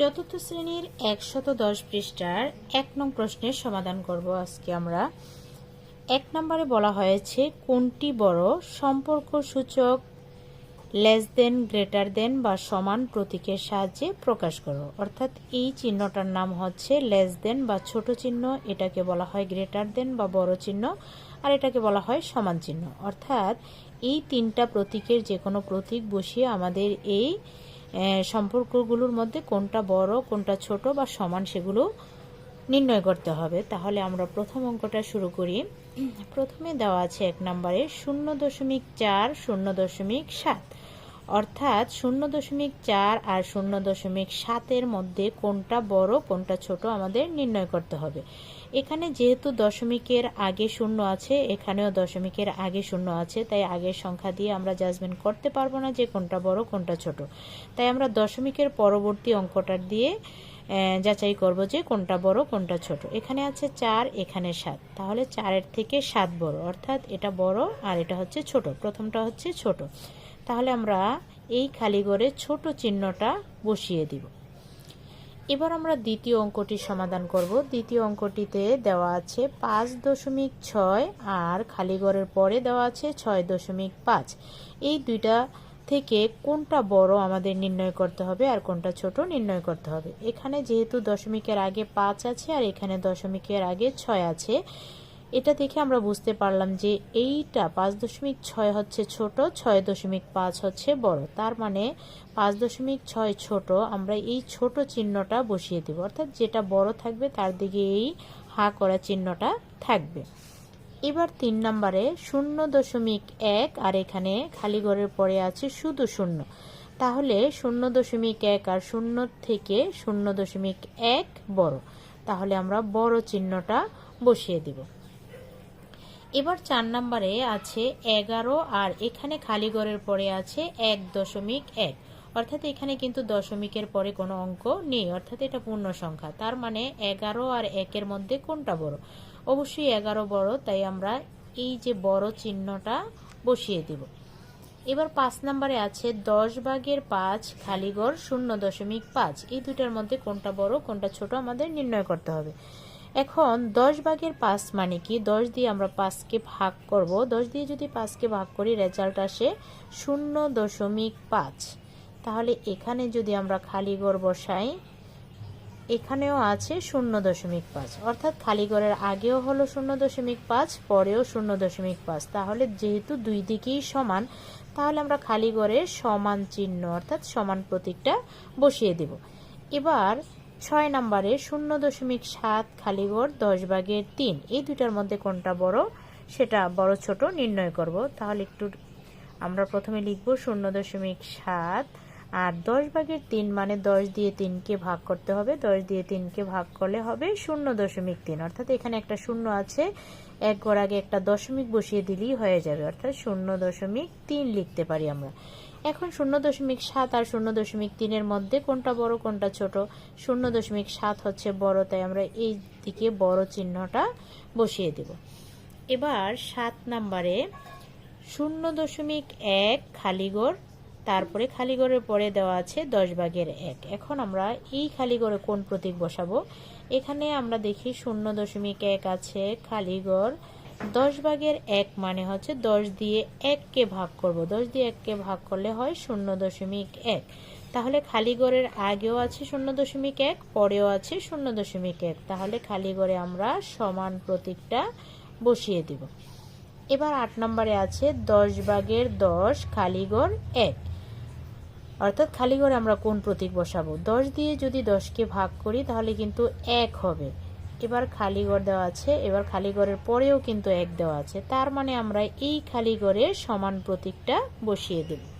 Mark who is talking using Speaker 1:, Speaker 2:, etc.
Speaker 1: চতুর্থ শ্রেণির একশত দশ পৃষ্ঠার এক নং প্রশ্নের সমাধান করব আজকে আমরা। এক নম্বরে বলা হয়েছে, কোনটি বড় সম্পর্ক সূচক লেস দেন গ্রেটার দেন বা সমান প্রতীকের সাহায্যে প্রকাশ করো? অর্থাৎ এই চিহ্নটার নাম হচ্ছে লেস দেন বা ছোট চিহ্ন, এটাকে বলা হয় গ্রেটার দেন বা বড় চিহ্ন, আর এটাকে বলা হয় সমান চিহ্ন। অর্থাৎ এই তিনটা প্রতীকের যে কোনো প্রতীক বসিয়ে আমাদের এই সম্পর্কগুলোর মধ্যে কোনটা বড়, কোনটা ছোট বা সমান সেগুলো নির্ণয় করতে হবে। তাহলে আমরা প্রথম অঙ্কটা শুরু করি। প্রথমে দেওয়া আছে এক নম্বরে শূন্য দশমিক চার, শূন্য দশমিক সাত। অর্থাৎ শূন্য দশমিক চার আর শূন্য দশমিক সাতের মধ্যে কোনটা বড়, কোনটা ছোট আমাদের নির্ণয় করতে হবে। এখানে যেহেতু দশমিকের আগে শূন্য আছে, এখানেও দশমিকের আগে শূন্য আছে, তাই আগের সংখ্যা দিয়ে আমরা জাজমেন্ট করতে পারব না যে কোনটা বড়, কোনটা ছোট। তাই আমরা দশমিকের পরবর্তী অঙ্কটার দিয়ে যাচাই করব যে কোনটা বড়, কোনটা ছোট। এখানে আছে চার, এখানে সাত। তাহলে চারের থেকে সাত বড়। অর্থাৎ এটা বড় আর এটা হচ্ছে ছোট। প্রথমটা হচ্ছে ছোট। তাহলে আমরা এই খালি ঘরে ছোট চিহ্নটা বসিয়ে দিব। এবার আমরা দ্বিতীয় অঙ্কটির সমাধান করব। দ্বিতীয় অঙ্কটিতে দেওয়া আছে পাঁচ দশমিক ছয় আর খালি ঘরের পরে দেওয়া আছে ছয় দশমিক পাঁচ। এই দুইটা থেকে কোনটা বড় আমাদের নির্ণয় করতে হবে আর কোনটা ছোট নির্ণয় করতে হবে। এখানে যেহেতু দশমিকের আগে পাঁচ আছে আর এখানে দশমিকের আগে ছয় আছে এটা দেখে আমরা বুঝতে পারলাম যে এইটা পাঁচ দশমিক ছয় হচ্ছে ছোট, ছয় দশমিক পাঁচ হচ্ছে বড়। তার মানে পাঁচ দশমিক ছয় ছোট, আমরা এই ছোট চিহ্নটা বসিয়ে দেব। অর্থাৎ যেটা বড় থাকবে, তার দিকে এই হা করা চিহ্নটা থাকবে। এবার তিন নম্বরে শূন্য দশমিক এক, আর এখানে খালি ঘরের পরে আছে শুধু শূন্য। তাহলে শূন্য দশমিক এক আর শূন্য থেকে শূন্য দশমিক এক বড়। তাহলে আমরা বড় চিহ্নটা বসিয়ে দিব। এবার চার নম্বরে আছে এগারো আর এখানে খালি ঘরের পরে আছে এক দশমিক এক। অর্থাৎ এখানে কিন্তু দশমিকের পরে কোনো অঙ্ক নেই। অর্থাৎ এটা পূর্ণ সংখ্যা। তার মানে এগারো আর একের মধ্যে কোনটা বড়? অবশ্যই এগারো বড়, তাই আমরা এই যে বড় চিহ্নটা বসিয়ে দিব। এবার পাঁচ নম্বরে আছে দশ ভাগের পাঁচ খালিগড় শূন্য দশমিক পাঁচ। এই দুটার মধ্যে কোনটা বড়, কোনটা ছোট আমাদের নির্ণয় করতে হবে। এখন দশ ভাগের পাঁচ মানে কি? দশ দিয়ে আমরা পাঁচকে ভাগ করব। দশ দিয়ে যদি পাঁচকে ভাগ করি রেজাল্ট আসে শূন্য দশমিক পাঁচ। তাহলে এখানে যদি আমরা খালি ঘর বসাই, এখানেও আছে শূন্য দশমিক পাঁচ। অর্থাৎ খালি আগেও হলো শূন্য দশমিক পাঁচ, পরেও শূন্য দশমিক পাঁচ। তাহলে যেহেতু দুই দিকেই সমান, তাহলে আমরা খালি সমান চিহ্ন, অর্থাৎ সমান প্রতীকটা বসিয়ে দেব। এবার ছয় নম্বরে শূন্য দশমিক সাত খালিগড় দশ ভাগের তিন। এই দুইটার মধ্যে কোনটা বড়? সেটা বড় ছোট নির্ণয় করব। তাহলে একটু আমরা প্রথমে লিখব শূন্য দশমিক সাত। আর দশ ভাগের তিন মানে দশ দিয়ে তিনকে ভাগ করতে হবে। দশ দিয়ে তিনকে ভাগ করলে হবে শূন্য দশমিক তিন। অর্থাৎ এখানে একটা শূন্য আছে। এক ঘর আগে একটা দশমিক বসিয়ে দিলেই হয়ে যাবে। অর্থাৎ শূন্য দশমিক তিন লিখতে পারি আমরা। এখন শূন্য দশমিক সাত আর শূন্য দশমিক তিনের মধ্যে কোনটা বড়, কোনটা ছোট? শূন্য দশমিক সাত হচ্ছে বড়, তাই আমরা এই দিকে বড় চিহ্নটা বসিয়ে দেব। এবার সাত নাম্বারে শূন্য দশমিক এক খালিগড়, তারপরে খালিগড়ের পরে দেওয়া আছে দশ ভাগের এক। এখন আমরা এই খালিগড়ে কোন প্রতীক বসাবো? এখানে আমরা দেখি শূন্য দশমিক এক আছে খালিগড় দশ ভাগের এক মানে হচ্ছে দশ দিয়ে এককে ভাগ করব। দশ দিয়ে এককে ভাগ করলে হয় শূন্য দশমিক এক। তাহলে খালিগড়ের আগেও আছে শূন্য দশমিক এক, পরেও আছে শূন্য দশমিক এক। তাহলে খালিগড়ে আমরা সমান প্রতীকটা বসিয়ে দিব। এবার আট নম্বরে আছে দশ ভাগের দশ খালিগড় এক। অর্থাৎ খালি ঘরে আমরা কোন প্রতীক বসাবো? দশ দিয়ে যদি দশকে ভাগ করি তাহলে কিন্তু এক হবে। এবার খালি ঘর দেওয়া আছে। এবার খালি ঘরের পরেও কিন্তু এক দেওয়া আছে। তার মানে আমরা এই খালি ঘরে সমান প্রতীকটা বসিয়ে দেব।